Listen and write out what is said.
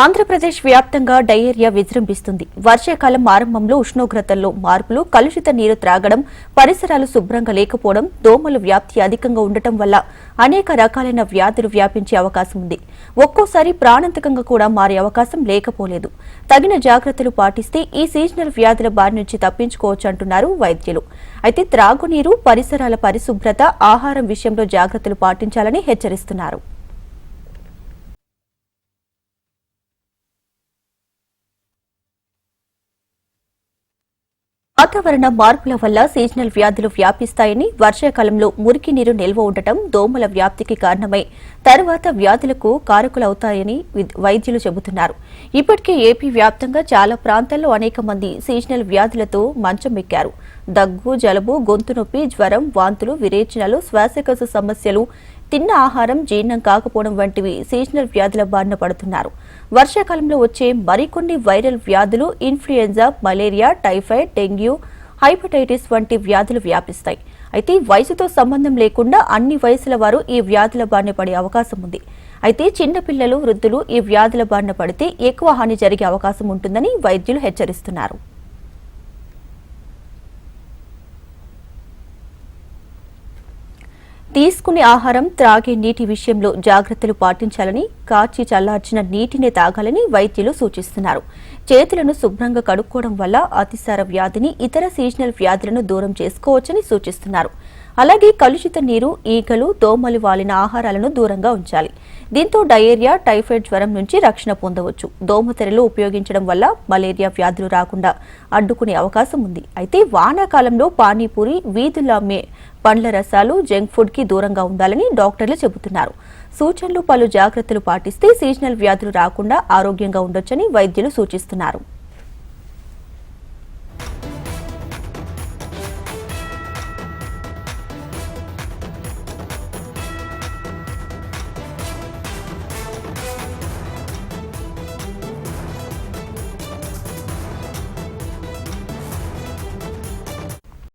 ఆంధ్రప్రదేశ్ వ్యాప్తంగా డయేరియా విజృంభిస్తుంది. వర్షాకాలం ఆరంభంలో ఉష్ణోగ్రతల్లో మార్పులు కలుషిత నీరు త్రాగడం పరిసరాలు శుభ్రంగా లేకపోవడం దోమల వ్యాప్తి అధికంగా ఉండటం వల్ల అనేక రకాలైన వ్యాధులు వ్యాపించే అవకాశం ఉంది. ఒక్కోసారి ప్రాణాంతకంగా కూడా మారే అవకాశం లేకపోలేదు. తగిన జాగ్రత్తలు పాటిస్తే ఈ సీజనల్ వ్యాధుల బారి నుంచి తప్పించుకోవచ్చు అంటున్నారు వైద్యులు. అయితే త్రాగునీరు పరిసరాల పరిశుభ్రత ఆహారం విషయంలో జాగ్రత్తలు పాటించాలని హెచ్చరిస్తున్నారు. వాతావరణ మార్పుల వల్ల సీజనల్ వ్యాధులు వ్యాపిస్తాయని వర్షాకాలంలో మురికి నీరు నిల్వ ఉండటం దోమల వ్యాప్తికి కారణమై తర్వాత వ్యాధులకు కారకులవుతాయని వైద్యులు చెబుతున్నారు. ఇప్పటికే ఏపీ వ్యాప్తంగా చాలా ప్రాంతాల్లో అనేక మంది సీజనల్ వ్యాధులతో మంచం ఎక్కారు. దగ్గు జలుబు గొంతు నొప్పి జ్వరం వాంతులు విరేచనలు శ్వాసకోశ సమస్యలు తిన్న ఆహారం జీర్ణం కాకపోవడం వంటివి సీజనల్ వ్యాధుల బారిన పడుతున్నారు. వర్షాకాలంలో వచ్చే మరికొన్ని వైరల్ వ్యాధులు influenza malaria typhoid dengue hepatitis వంటి వ్యాధులు వ్యాపిస్తాయి. అయితే వయసుతో సంబంధం లేకుండా అన్ని వయసుల వారు ఈ వ్యాధుల బారిన పడే అవకాశం ఉంది. అయితే చిన్నపిల్లలు వృద్ధులు ఈ వ్యాధుల బారిన పడితే ఎక్కువ హాని జరిగే అవకాశం ఉంటుందని వైద్యులు హెచ్చరిస్తున్నారు. తీసుకునే ఆహారం త్రాగే నీటి విషయంలో జాగ్రత్తలు పాటించాలని కాచి చల్లార్చిన నీటిని తాగాలని వైద్యులు సూచిస్తున్నారు. చేతులను శుభ్రంగా కడుక్కోవడం వల్ల అతిసార వ్యాధిని ఇతర సీజనల్ వ్యాధులను దూరం చేసుకోవచ్చని సూచిస్తున్నారు. అలాగే కలుషిత నీరు ఈగలు దోమలు వాలిన ఆహారాలను దూరంగా ఉంచాలి. దీంతో డయేరియా టైఫాయిడ్ జ్వరం నుంచి రక్షణ పొందవచ్చు. దోమతెరలు ఉపయోగించడం వల్ల మలేరియా వ్యాధులు రాకుండా అడ్డుకునే అవకాశం ఉంది. అయితే వానాకాలంలో పానీపూరి వీధుల్లో పండ్ల రసాలు జంక్ ఫుడ్కి దూరంగా ఉండాలని డాక్టర్లు చెబుతున్నారు. సూచనలు పలు జాగ్రత్తలు పాటిస్తే సీజనల్ వ్యాధులు రాకుండా ఆరోగ్యంగా ఉండొచ్చని వైద్యులు సూచిస్తున్నారు.